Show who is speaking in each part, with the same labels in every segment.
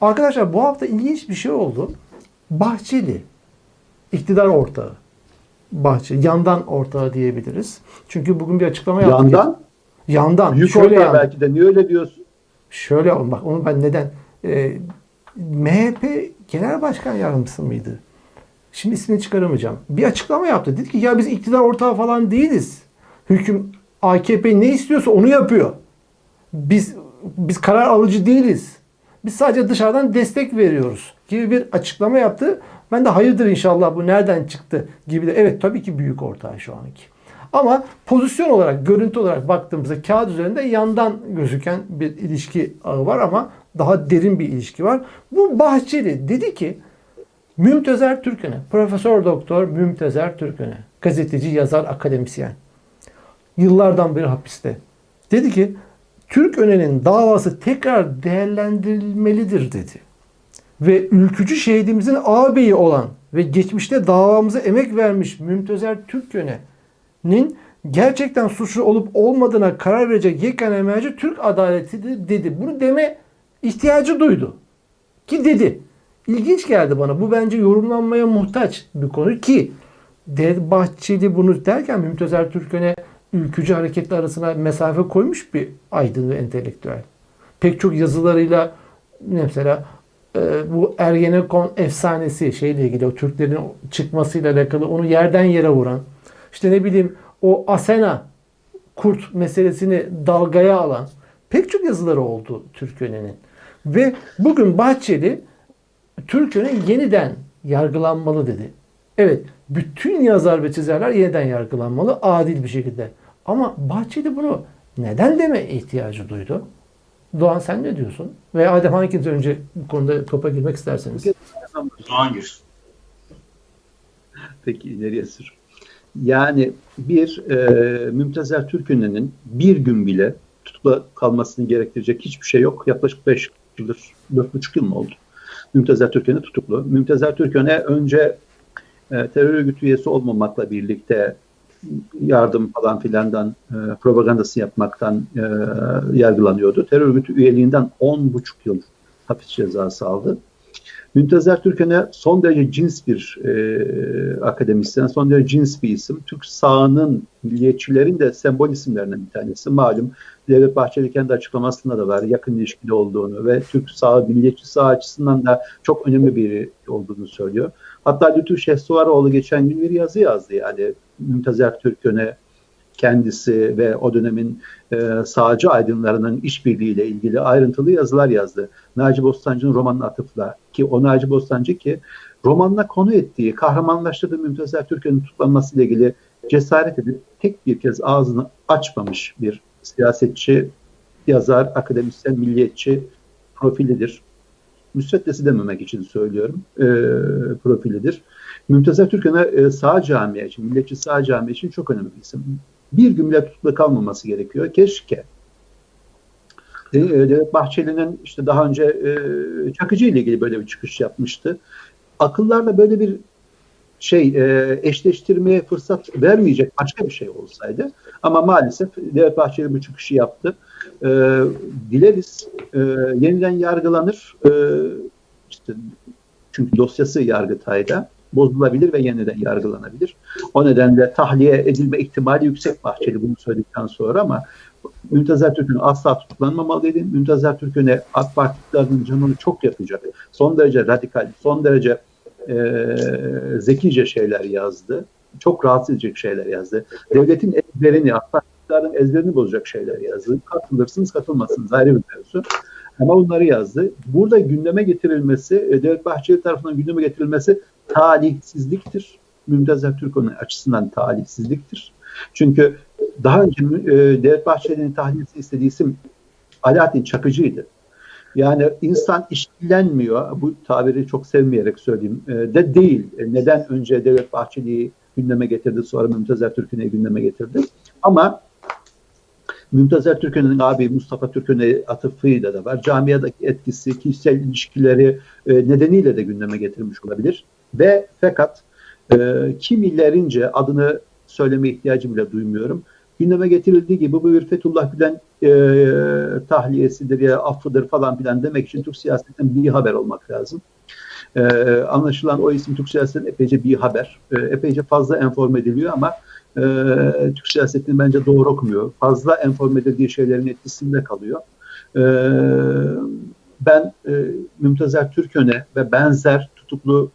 Speaker 1: Arkadaşlar bu hafta ilginç bir şey oldu. Bahçeli iktidar ortağı. Bahçeli yandan ortağı diyebiliriz. Çünkü bugün bir açıklama yaptı.
Speaker 2: Yandan
Speaker 1: Yandan.
Speaker 2: büyük
Speaker 1: şöyle yandan.
Speaker 2: belki de niye öyle diyorsun?
Speaker 1: Şöyle bak onu ben neden e, MHP Genel Başkan Yardımcısı mıydı? Şimdi ismini çıkaramayacağım. Bir açıklama yaptı. Dedi ki ya biz iktidar ortağı falan değiliz. Hüküm AKP ne istiyorsa onu yapıyor. Biz biz karar alıcı değiliz. Biz sadece dışarıdan destek veriyoruz gibi bir açıklama yaptı. Ben de hayırdır inşallah bu nereden çıktı gibi de evet tabii ki büyük ortağı şu anki. Ama pozisyon olarak, görüntü olarak baktığımızda kağıt üzerinde yandan gözüken bir ilişki ağı var ama daha derin bir ilişki var. Bu Bahçeli dedi ki Mümtezer Türköne, Profesör Doktor Mümtezer Türköne, gazeteci, yazar, akademisyen. Yıllardan beri hapiste. Dedi ki Türköne'nin davası tekrar değerlendirilmelidir dedi. Ve ülkücü şehidimizin ağabeyi olan ve geçmişte davamıza emek vermiş Mümtezer Türköne'nin gerçekten suçlu olup olmadığına karar verecek yegane merci Türk adaletidir dedi. Bunu deme ihtiyacı duydu. Ki dedi. İlginç geldi bana. Bu bence yorumlanmaya muhtaç bir konu ki Devlet Bahçeli bunu derken Mümtezer Türköne ülkücü hareketler arasına mesafe koymuş bir aydın ve entelektüel. Pek çok yazılarıyla mesela e, bu Ergenekon efsanesi şeyle ilgili o Türklerin çıkmasıyla alakalı onu yerden yere vuran işte ne bileyim o Asena kurt meselesini dalgaya alan pek çok yazıları oldu Türköne'nin. Ve bugün Bahçeli Türköne yeniden yargılanmalı dedi. Evet, bütün yazar ve çizerler yeniden yargılanmalı adil bir şekilde. Ama Bahçeli bunu neden deme ihtiyacı duydu? Doğan sen ne diyorsun? Ve Adem hanginiz önce bu konuda topa girmek isterseniz.
Speaker 3: Doğan gir.
Speaker 2: Peki ileriye sür. Yani bir e, Mümtezer Türkünen'in bir gün bile tutukla kalmasını gerektirecek hiçbir şey yok. Yaklaşık 5 yıldır, 4,5 yıl mı oldu? Mümtezer Türköne tutuklu. Mümtezer Türköne önce e, terör örgütü üyesi olmamakla birlikte yardım falan filandan e, propagandası yapmaktan e, yargılanıyordu. Terör örgütü üyeliğinden 10,5 yıl hapis cezası aldı. Müntezer Türken'e son derece cins bir e, akademisyen, son derece cins bir isim. Türk sağının, milliyetçilerin de sembol isimlerinden bir tanesi. Malum Devlet Bahçeli kendi açıklamasında da var yakın ilişkili olduğunu ve Türk sağ, milliyetçi sağ açısından da çok önemli biri olduğunu söylüyor. Hatta Lütfü Şehsuvaroğlu geçen gün bir yazı yazdı yani Müntezer Türken'e kendisi ve o dönemin e, sağcı aydınlarının işbirliğiyle ilgili ayrıntılı yazılar yazdı. Naci Bostancı'nın romanına atıfla ki o Naci Bostancı ki romanla konu ettiği, kahramanlaştırdığı Mümtezer Türkiye'nin tutuklanmasıyla ilgili cesaret edip tek bir kez ağzını açmamış bir siyasetçi, yazar, akademisyen, milliyetçi profilidir. Müsveddesi dememek için söylüyorum. E, profilidir. Mümtezer Türkan'a e, sağ camiye için, milliyetçi sağ camiye için çok önemli bir isim. Bir gün bile tutuklu kalmaması gerekiyor. Keşke. E, Devlet Bahçeli'nin işte daha önce e, Çakıcı ile ilgili böyle bir çıkış yapmıştı. Akıllarla böyle bir şey e, eşleştirmeye fırsat vermeyecek başka bir şey olsaydı. Ama maalesef Devlet Bahçeli bu çıkışı yaptı. E, dileriz yeniden yargılanır. E, işte çünkü dosyası Yargıtay'da bozulabilir ve yeniden yargılanabilir. O nedenle tahliye edilme ihtimali yüksek Bahçeli bunu söyledikten sonra ama Müntezer Türk'ün asla tutuklanmamalıydı. Müntezer Türk'üne AK Parti'nin canını çok yakacak. Son derece radikal, son derece e, zekice şeyler yazdı. Çok rahatsız edecek şeyler yazdı. Devletin ezberini, AK Parti'nin ezberini bozacak şeyler yazdı. Katılırsınız, katılmazsınız ayrı bir mevzu. Ama bunları yazdı. Burada gündeme getirilmesi, e, Devlet Bahçeli tarafından gündeme getirilmesi talihsizliktir. Mümtezer Türkoğlu açısından talihsizliktir. Çünkü daha önce e, Devlet Bahçeli'nin tahliyesi istediği isim Alaaddin Çakıcı'ydı. Yani insan işkillenmiyor, bu tabiri çok sevmeyerek söyleyeyim, e, de değil. Neden önce Devlet Bahçeli'yi gündeme getirdi, sonra Mümtezer Türküne'yi gündeme getirdi. Ama Mümtezer Türküne'nin abi Mustafa Türküne atıfıyla da var. Camiadaki etkisi, kişisel ilişkileri e, nedeniyle de gündeme getirmiş olabilir. Ve fakat e, kimilerince adını söyleme ihtiyacı bile duymuyorum. gündeme getirildiği gibi bu bir Fethullah Gülen e, tahliyesidir ya affıdır falan filan demek için Türk siyasetinden bir haber olmak lazım. E, anlaşılan o isim Türk siyasetinin epeyce bir haber. E, epeyce fazla enforme ediliyor ama e, Türk siyasetini bence doğru okumuyor. Fazla enforme edildiği şeylerin etkisinde kalıyor. E, ben e, Mümtazer Türköne ve benzer tutuklu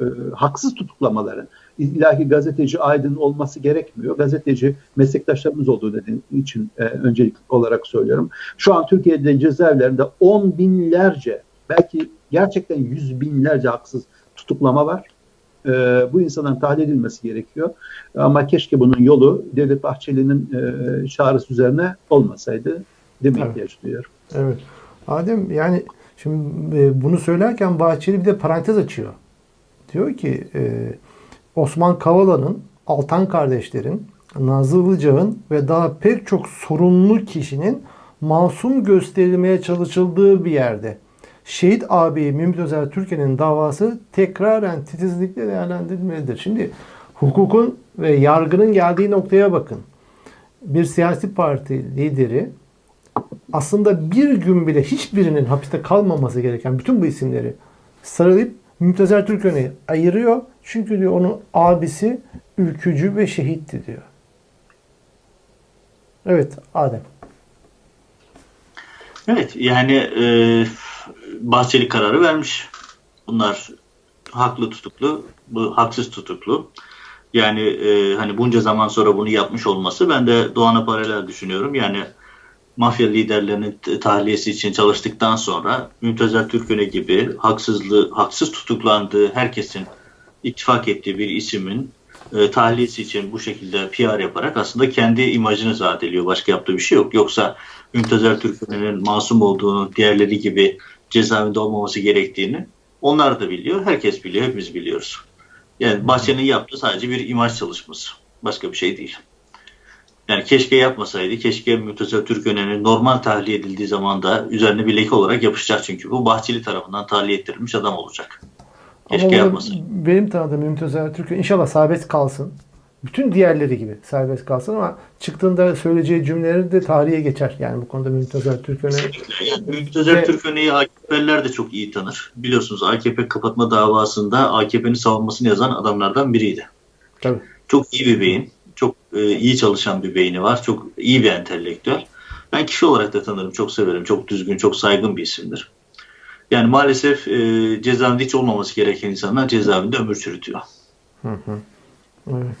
Speaker 2: e, haksız tutuklamaları ilahi gazeteci aydın olması gerekmiyor. Gazeteci meslektaşlarımız olduğu dediğim için e, öncelik olarak söylüyorum. Şu an Türkiye'de cezaevlerinde on binlerce belki gerçekten yüz binlerce haksız tutuklama var. E, bu insanların tahliye edilmesi gerekiyor. Ama keşke bunun yolu Devlet Bahçeli'nin e, çağrısı üzerine olmasaydı demeye
Speaker 1: Evet.
Speaker 2: ihtiyaç duyuyorum.
Speaker 1: Evet. Adem yani şimdi e, bunu söylerken Bahçeli bir de parantez açıyor. Diyor ki e, Osman Kavala'nın, Altan kardeşlerin, Nazlı Ilıcak'ın ve daha pek çok sorunlu kişinin masum gösterilmeye çalışıldığı bir yerde Şehit abi Mümtaz Özer Türkiye'nin davası tekraren titizlikle değerlendirilmelidir. Şimdi hukukun ve yargının geldiği noktaya bakın. Bir siyasi parti lideri aslında bir gün bile hiçbirinin hapiste kalmaması gereken bütün bu isimleri sarılayıp Mümtazer Türköne'yi ayırıyor. Çünkü diyor onun abisi ülkücü ve şehitti diyor. Evet Adem.
Speaker 3: Evet yani e, Bahçeli kararı vermiş. Bunlar haklı tutuklu, bu haksız tutuklu. Yani e, hani bunca zaman sonra bunu yapmış olması ben de Doğan'a paralel düşünüyorum. Yani mafya liderlerinin tahliyesi için çalıştıktan sonra Mümtazer Türköne gibi haksızlığı, haksız tutuklandığı herkesin ittifak ettiği bir isimin e, tahliyesi için bu şekilde PR yaparak aslında kendi imajını zadeliyor. Başka yaptığı bir şey yok. Yoksa Mümtazer Türkmen'in masum olduğunu, diğerleri gibi cezaevinde olmaması gerektiğini onlar da biliyor. Herkes biliyor. Hepimiz biliyoruz. Yani Bahçeli'nin yaptığı sadece bir imaj çalışması. Başka bir şey değil. Yani keşke yapmasaydı. Keşke Mümtazer Türkmen'in normal tahliye edildiği zaman da üzerine bir leke olarak yapışacak çünkü. Bu Bahçeli tarafından tahliye ettirilmiş adam olacak. Keşke
Speaker 1: Ama
Speaker 3: yapmasaydı.
Speaker 1: benim tanıdığım Mümtazer Türköne inşallah serbest kalsın. Bütün diğerleri gibi serbest kalsın ama çıktığında söyleyeceği cümleleri de tarihe geçer. Yani bu konuda Mümtazer Türköne
Speaker 3: Yani Mümtazer
Speaker 1: Ve-
Speaker 3: Türköne'yi AKP'liler de çok iyi tanır. Biliyorsunuz AKP kapatma davasında AKP'nin savunmasını yazan adamlardan biriydi.
Speaker 1: tabii.
Speaker 3: Çok iyi bir beyin. Çok e, iyi çalışan bir beyni var. Çok iyi bir entelektüel. Ben kişi olarak da tanırım. Çok severim. Çok düzgün, çok saygın bir isimdir. Yani maalesef e, cezaevinde hiç olmaması gereken insanlar cezaevinde ömür çürütüyor.
Speaker 1: Hı hı. Evet.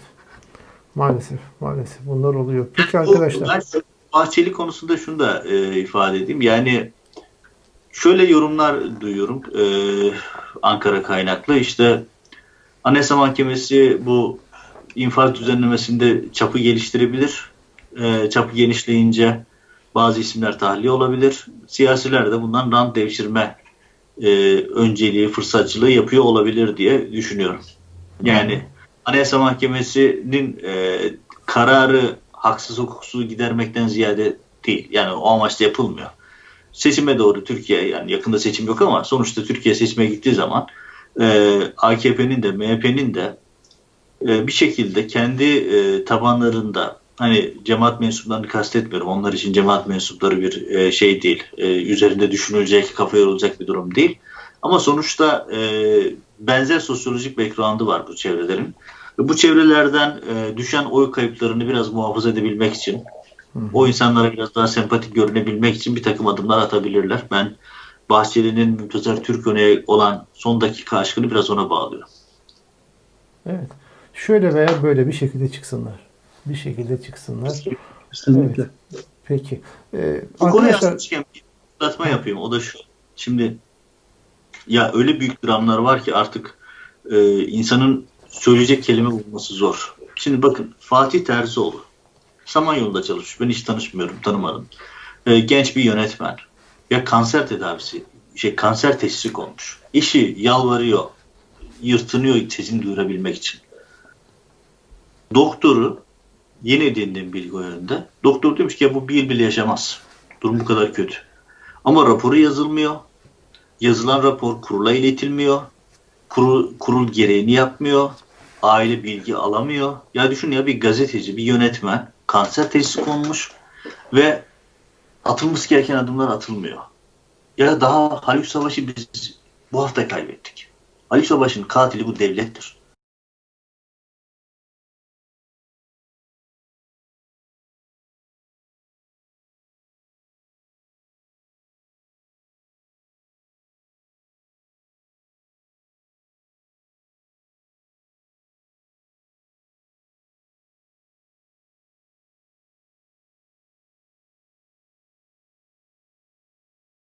Speaker 1: Maalesef, maalesef bunlar oluyor. Peki
Speaker 3: Bu-
Speaker 1: arkadaşlar.
Speaker 3: Şu Bahçeli konusunda şunu da e, ifade edeyim. Yani şöyle yorumlar duyuyorum e, Ankara kaynaklı. İşte Anayasa Mahkemesi bu infaz düzenlemesinde çapı geliştirebilir. E, çapı genişleyince bazı isimler tahliye olabilir. Siyasiler de bundan rant devşirme e, önceliği, fırsatçılığı yapıyor olabilir diye düşünüyorum. Yani Anayasa Mahkemesi'nin e, kararı haksız hukuksuz gidermekten ziyade değil. Yani o amaçla yapılmıyor. Seçime doğru Türkiye yani yakında seçim yok ama sonuçta Türkiye seçime gittiği zaman e, AKP'nin de MHP'nin de e, bir şekilde kendi e, tabanlarında hani cemaat mensuplarını kastetmiyorum. Onlar için cemaat mensupları bir e, şey değil. E, üzerinde düşünülecek, kafa yorulacak bir durum değil. Ama sonuçta e, benzer sosyolojik background'ı var bu çevrelerin. Ve bu çevrelerden e, düşen oy kayıplarını biraz muhafaza edebilmek için, o insanlara biraz daha sempatik görünebilmek için bir takım adımlar atabilirler. Ben Bahçeli'nin Mümtazer Türköne'ye olan son dakika aşkını biraz ona bağlıyorum.
Speaker 1: Evet. Şöyle veya böyle bir şekilde çıksınlar. Bir şekilde çıksınlar.
Speaker 2: Kesinlikle.
Speaker 1: Peki. Ee,
Speaker 3: Bu konuya
Speaker 1: arkadaşlar
Speaker 3: açmışken bir hatırlatma yapayım. O da şu. Şimdi ya öyle büyük dramlar var ki artık e, insanın söyleyecek kelime bulması zor. Şimdi bakın Fatih Terzioğlu Samanyolu'da çalışmış. Ben hiç tanışmıyorum, tanımadım. E, genç bir yönetmen. Ya kanser tedavisi, şey kanser teşhisi konmuş. İşi yalvarıyor, yırtınıyor sesini duyurabilmek için. Doktoru yeni edindiğim bilgi o yönde. Doktor demiş ki ya bu bir yıl bile yaşamaz. Durum bu kadar kötü. Ama raporu yazılmıyor. Yazılan rapor kurula iletilmiyor. Kurul, kurul gereğini yapmıyor. Aile bilgi alamıyor. Ya düşün ya bir gazeteci, bir yönetmen kanser teşhisi konmuş ve atılması gereken adımlar atılmıyor. Ya daha Haluk Savaş'ı biz bu hafta kaybettik. Haluk Savaş'ın katili bu devlettir.